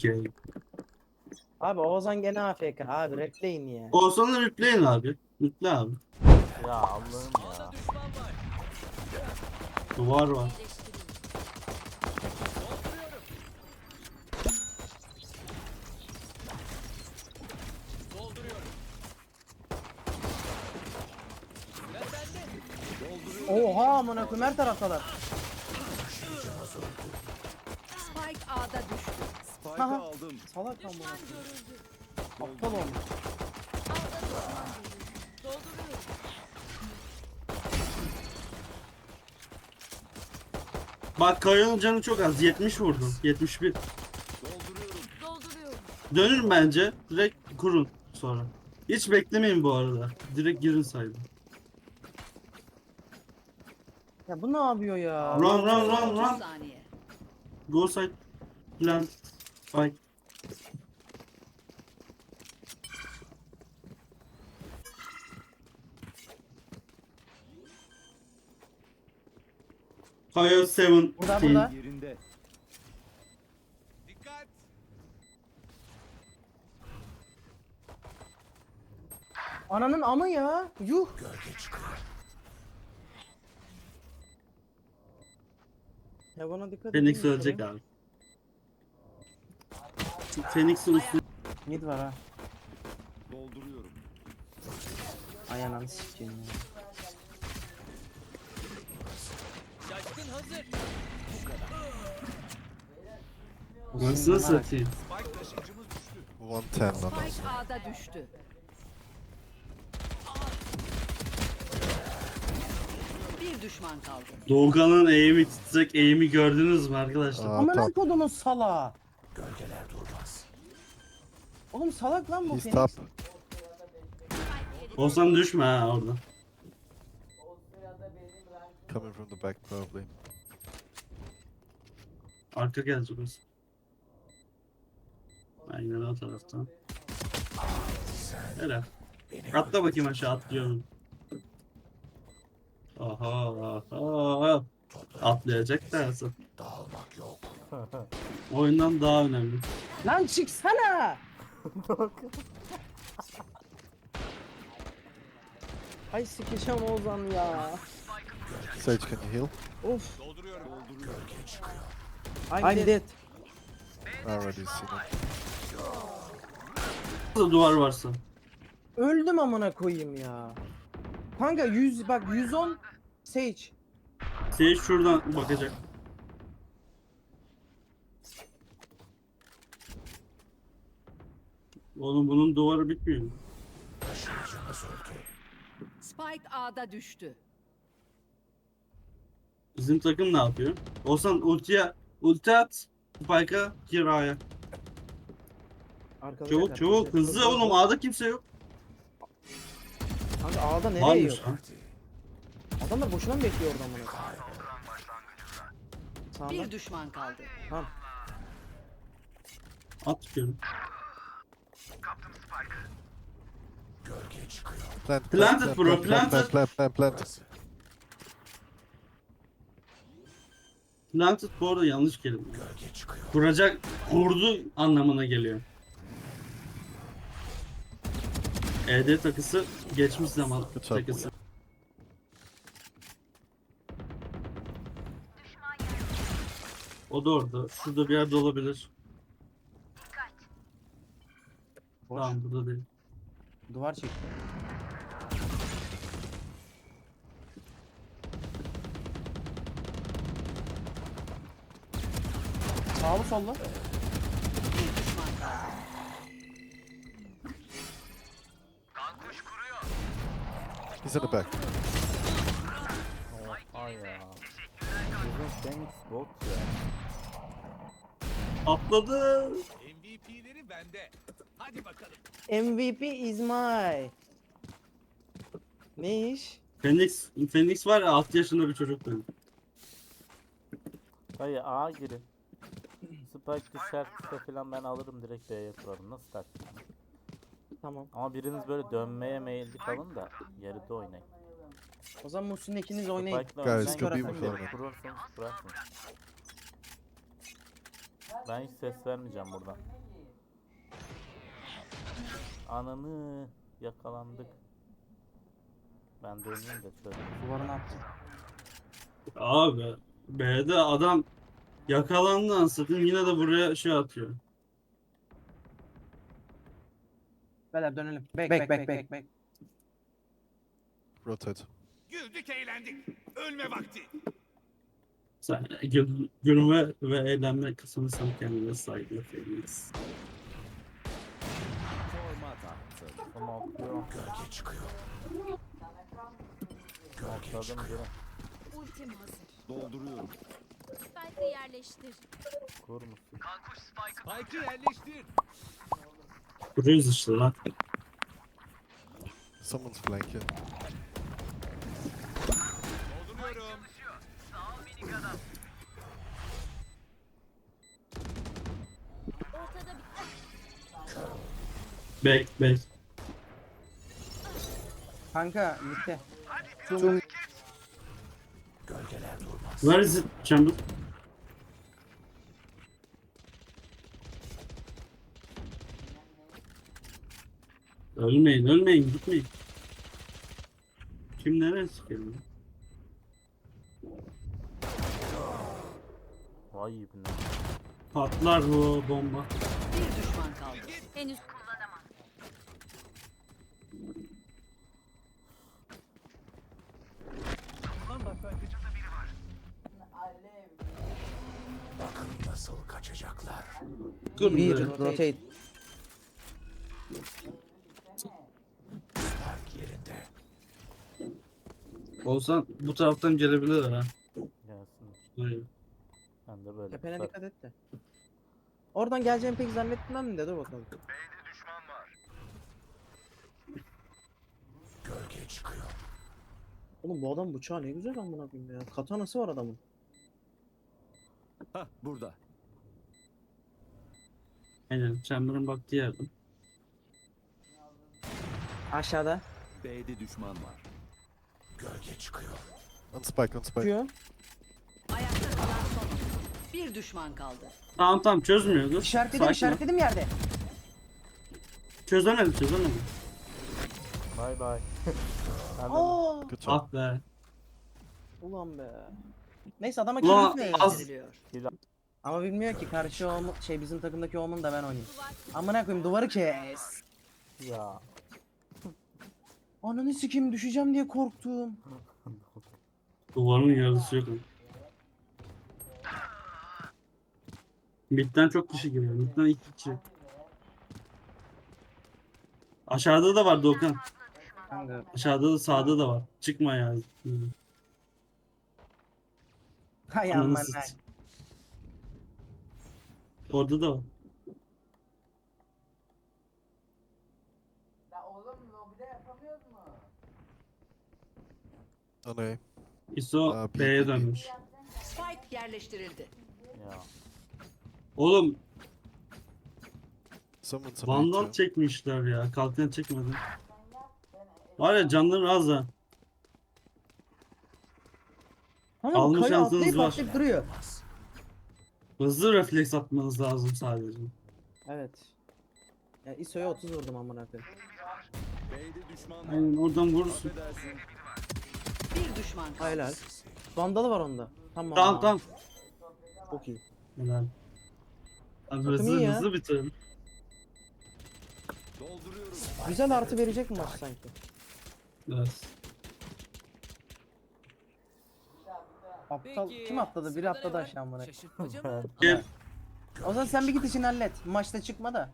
Okey. Abi Oğuzhan gene AFK abi repleyin ya. Olsana replay'in abi. Mutlu abi. Ya Allah'ım ya. Duvar var. Oha amına koyayım her taraftalar. Aha. aldım. Salak amına koyayım. Aptal olmuş. Bak Kaya'nın canı çok az. 70 vurdum. 71. Dolduruyorum. Dolduruyorum. Dönün bence. Direkt kurun sonra. Hiç beklemeyin bu arada. Direkt girin saydım. Ya bu ne yapıyor ya? Run run run 30 run. saniye. Go side. Plant. Fight. Kaya 7. Burada burada. Yerinde. Ananın amı ya. Yuh. Ya buna dikkat edin. Phoenix ölecek abi. Phoenix'in üstü. Mid var ha. Dolduruyorum. Ay ananı sikeyim ya. Nasıl satayım? 110 lan. Spike A'da düştü. Bir düşman kaldı. Doğukan'ın eğimi titrek eğimi gördünüz mü arkadaşlar? Aa, Amına top. kodumun sala. Gölgeler durmaz. Oğlum salak lan bu He's Phoenix. top. Olsan düşme ha orada. Coming from the back probably. Arka gelecek olsun. Aynen o taraftan. Helal. Atla bakayım aşağı atlıyorum. Aha aha. Atlayacak dersin. Oyundan daha önemli. Lan çıksana. Ay sikeceğim Oğuzhan ya. Sage, can you heal? Of. Dolduruyorum. I'm dead. I already seen it. Nasıl duvar varsa. Öldüm amına koyayım ya. Kanka 100 bak 110 Sage. Sage şuradan bakacak. Oğlum bunun duvarı bitmiyor. Spike A'da düştü. Bizim takım ne yapıyor? Olsan ultiye ulti at. Spike'a gir A'ya. Arkada Çabuk çabuk hızlı oğlum A'da kimse yok. Kanka A'da nereye Varmış yok? lan. Adamlar boşuna mı bekliyor orada amına koyayım? Sağında. Bir düşman kaldı. Tamam. At çıkıyorum. Plant, Planted bro, plant, plant, planted. plant, plant, plant. Planted bu arada yanlış kelime. Kuracak, kurdu anlamına geliyor. ED takısı geçmiş zaman job. takısı. O da orada. Şurada bir yerde olabilir. Boş. Tamam burada değil. Duvar çek. Sağlı sollu. Bir düşman kaldı. He's in the back. Bot ya. Atladı. MVP'leri bende. Hadi bakalım. MVP is my. Ne iş? Phoenix, Phoenix var ya 6 yaşında bir çocuk benim. Dayı A girin. Spike düşerse falan ben alırım direkt B'ye kurarım. Nasıl taktik? Tamam. Ama biriniz böyle dönmeye meyilli kalın da geride oynayın. O zaman Muhsin ikiniz oynayın. Spike'la Guys, önden could be before bırakın. Ben hiç ses vermeyeceğim buradan. Ananı yakalandık. Ben döneyim de şöyle. Duvarına attım. Abi B'de adam yakalandı ansatayım yine de buraya şey atıyor. Beyler dönelim. Bek bek bek bek bek. Rotate. Güldük eğlendik. Ölme vakti. Sen gül, gülme ve eğlenme kısmını sen kendine saygı feminist. Gölge çıkıyor. Smoke'ladım biri. Ultim hazır. Dolduruyorum. Spike'ı yerleştir. Kur musun? Spike'ı yerleştir. Kuruyoruz işte lan. Someone's flanking. Dolduruyorum. Ortada bir Bek bek. Kanka bitti. Where is it chamber? Ölmeyin, ölmeyin, gitmeyin. Kim nereye sıkıyor? Vay ibne. Patlar bu bomba. Bir düşman kaldı. henüz Dur Bir be. rotate. Olsan bu taraftan gelebilir ha. Gelsin. Hayır. Ben de böyle. Tepene dikkat et de. Oradan geleceğimi pek zannetmem de dur bakalım. Oğlum bu adam bıçağı ne güzel amına koyayım ya. Katanası var adamın. Hah burada. Aynen. Chamber'ın baktığı yerden. Aşağıda. B'de düşman var. On spike, on spike. Çıkıyor. Ayakta kalan son. Bir düşman kaldı. Tamam tamam çözmüyordur. İşaretledim Sakin ol. işaretledim yerde. Çözemedim çözemedim. Bay bay. Ben de Aa, Good job. Ah be. ulan be. Neyse adama Ulan, kill az- Veriliyor. Ama bilmiyor ki karşı olma, şey bizim takımdaki olmanı da ben oynayayım. Amına koyayım duvarı kes. ya. Ananı sikeyim düşeceğim diye korktum. Duvarın yarısı yok. Mid'den çok kişi giriyor. Mid'den iki kişi. Aşağıda da var. Kanka Aşağıda da sağda da var. Çıkma ya. Hay Ananı amına. Orada da var. On A. ISO Aa, B'ye B, B, B. dönmüş. Spike yerleştirildi. Ya. Oğlum Someone's on A Vandal too. çekmişler ya. Kalkan çekmedi. Var ya canları az ha. Kanka Alma kaya şansınız atlayıp var. atlayıp duruyor. Hızlı refleks atmanız lazım sadece. Evet. Ya ISO'ya 30 vurdum amına koyayım. Var. Aynen oradan vurursun. Affedersin. Bir düşman kaldı. Helal. Vandalı var onda. Tamam. Tamam tamam. Çok iyi. Helal. Abi Takım hızlı ya. hızlı bitirelim. Dolduruyorum. Güzel artı verecek mi maç sanki? Evet. Aptal kim atladı? Biri atladı aşağı amına. Şaşırtmaca mı? Gel. O zaman sen bir git işini hallet. Maçta çıkma da.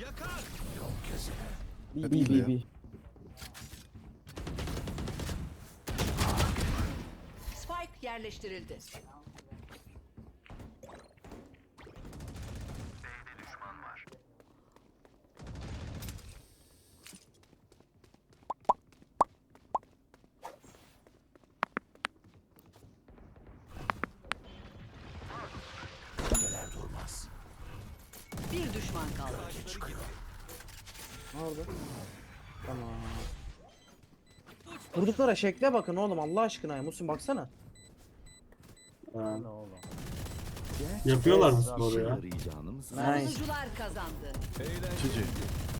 Yakar. Bi bi bi bi. Spike yerleştirildi. Bir düşman kaldı. Ne oldu? Tamam. Vurduklara şekle bakın oğlum Allah aşkına ya. Musun baksana. Ne oğlum? Yapıyorlar mı sporu ya? Nice. Savunucular kazandı. GG.